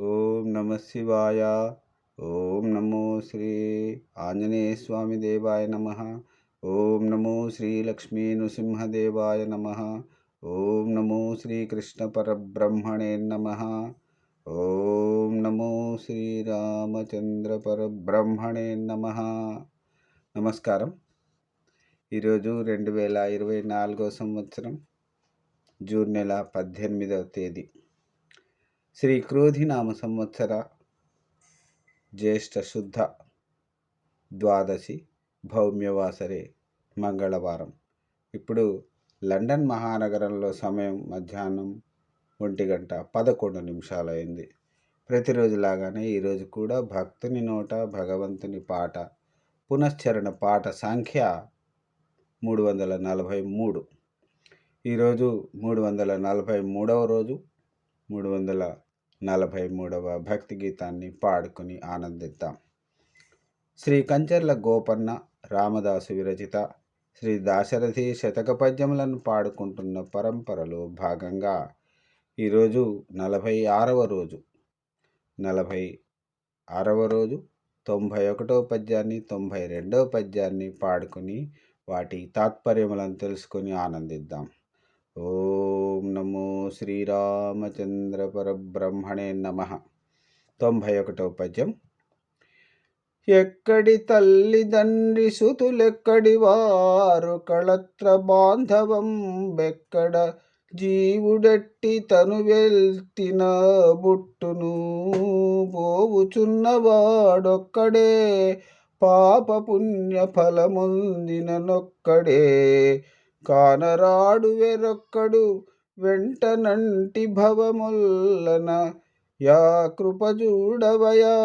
ఓం నమ శివాయ. ఓం నమో శ్రీ ఆంజనేయ స్వామి దేవాయ నమ. ఓం నమో శ్రీ లక్ష్మీ నృసింహదేవాయ నమ. ఓం నమో శ్రీకృష్ణ పరబ్రహ్మణే నమ. ఓం నమో శ్రీరామచంద్ర పరబ్రహ్మణే నమ. నమస్కారం. ఈరోజు రెండు వేల ఇరవై నాలుగో సంవత్సరం జూన్ నెల పద్దెనిమిదవ తేదీ. శ్రీ క్రోధినామ సంవత్సర జ్యేష్ఠ శుద్ధ ద్వాదశి భౌమ్యవాసరే మంగళవారం. ఇప్పుడు లండన్ మహానగరంలో సమయం మధ్యాహ్నం ఒంటి గంట పదకొండు నిమిషాలైంది. ప్రతిరోజులాగానే ఈరోజు కూడా భక్తుని నోట భగవంతుని పాట పునశ్చరణ పాట సంఖ్య మూడు వందల నలభై మూడు. ఈరోజు మూడు వందల నలభై మూడవ రోజు మూడు వందల నలభై మూడవ భక్తి గీతాన్ని పాడుకుని ఆనందిద్దాం. శ్రీ కంచర్ల గోపన్న రామదాసు విరచిత శ్రీ దాశరథి శతక పద్యములను పాడుకుంటున్న పరంపరలో భాగంగా ఈరోజు నలభై ఆరవ రోజు. నలభై ఆరవ రోజు తొంభై ఒకటో పద్యాన్ని తొంభై రెండవ పద్యాన్ని పాడుకుని వాటి తాత్పర్యములను తెలుసుకొని ఆనందిద్దాం. ఓం నమో శ్రీరామచంద్ర పరబ్రహ్మణే నమ. తొంభై ఒకటవ పద్యం. ఎక్కడి తల్లిదండ్రి సుతులెక్కడి వారు కళత్ర బాంధవం బెక్కడ జీవుడట్టి తను వెల్తిన బుట్టును పోవుచున్నవాడొక్కడే పాప పుణ్య ఫలముందిన నొక్కడే కానరాడు వెరొక్కడు వెంటనంటి భవముల్లన. యా కృపజూడవయా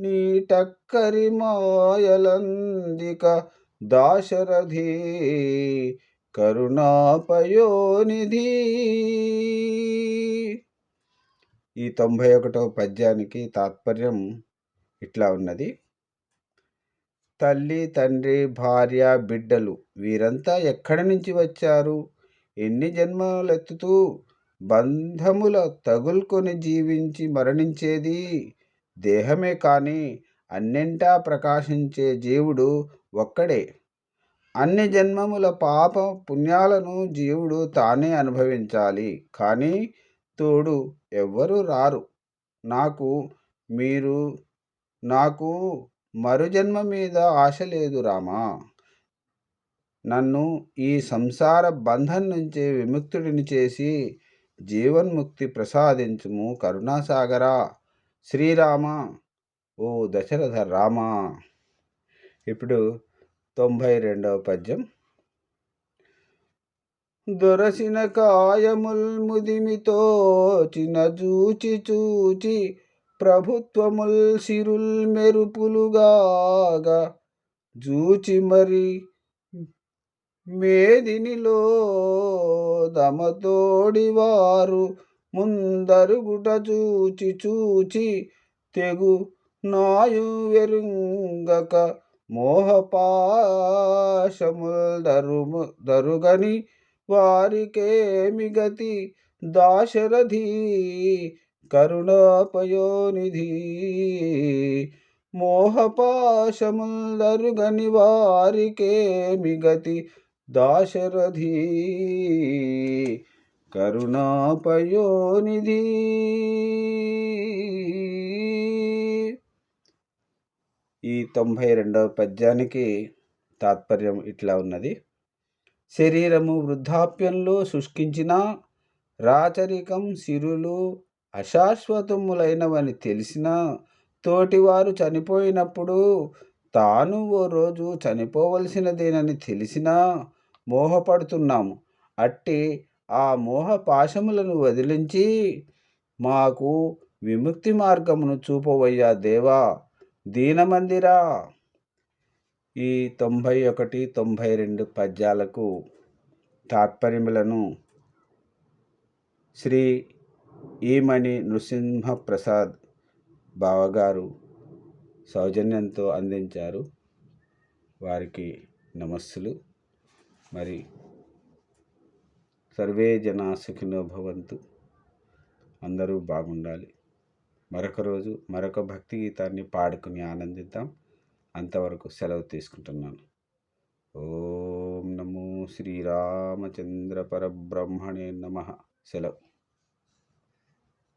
నీటక్కరి మాయలందిక దాశరథి కరుణాపయోనిధి. ఈ తొంభై ఒకటో పద్యానికి తాత్పర్యం ఇట్లా ఉన్నది. తల్లి తండ్రి భార్య బిడ్డలు వీరంతా ఎక్కడి నుంచి వచ్చారు? ఎన్ని జన్మలెత్తుతూ బంధముల తగులుకొని జీవించి మరణించేది? దేహమే కానీ అన్నింటా ప్రకాశించే జీవుడు ఒక్కడే. అన్ని జన్మముల పాప పుణ్యాలను జీవుడు తానే అనుభవించాలి. కానీ తోడు ఎవ్వరూ రారు. నాకు మీరు నాకు మరుజన్మ మీద ఆశ లేదు రామా. నన్ను ఈ సంసార బంధం నుంచి విముక్తుడిని చేసి జీవన్ముక్తి ప్రసాదించుము కరుణాసాగరా. శ్రీరామ ఓ దశరథ రామ. ఇప్పుడు తొంభై రెండవ పద్యం. దొరసిన కాయముల్ ముదిమితో చిన్న చూచి చూచి ప్రభుత్వముల్ సిరుల్ మెరుపులుగాగా జూచి మరి మేదినిలో దమతోడివారు ముందరుగుట చూచి చూచి తెగు నాయు వెరుంగక మోహపాశముల్ దరుము దరుగని వారికేమి గతి దాశరథీ కరుణాపయోనిధి మోహపాశముందరుగని వారికేమి గతి దాశరథి? కరుణాపయోనిధి ఈ తొంభై రెండవ పద్యానికి తాత్పర్యం ఇట్లా ఉన్నది. శరీరము వృద్ధాప్యంలో శుష్కించిన రాచరికం సిరులు అశాశ్వతములైనవని తెలిసిన తోటివారు చనిపోయినప్పుడు తాను ఓ రోజు చనిపోవలసినదేనని తెలిసినా మోహపడుతున్నాము. అట్టి ఆ మోహ పాశములను వదిలించి మాకు విముక్తి మార్గమును చూపవయ్యా దేవా దీనమందిరా. ఈ తొంభై ఒకటి తొంభై రెండు పద్యాలకు తాత్పర్యములను శ్రీ ఈమణి నృసింహప్రసాద్ బావగారు సౌజన్యంతో అందించారు. వారికి నమస్సులు. మరి సర్వే జనా సుఖినో భవంతు. అందరూ బాగుండాలి. మరొక రోజు మరొక భక్తి గీతాన్ని పాడుకుని ఆనందిద్దాం. అంతవరకు సెలవు తీసుకుంటున్నాను. ఓం నమో శ్రీరామచంద్ర పరబ్రహ్మణే నమ. సెలవు.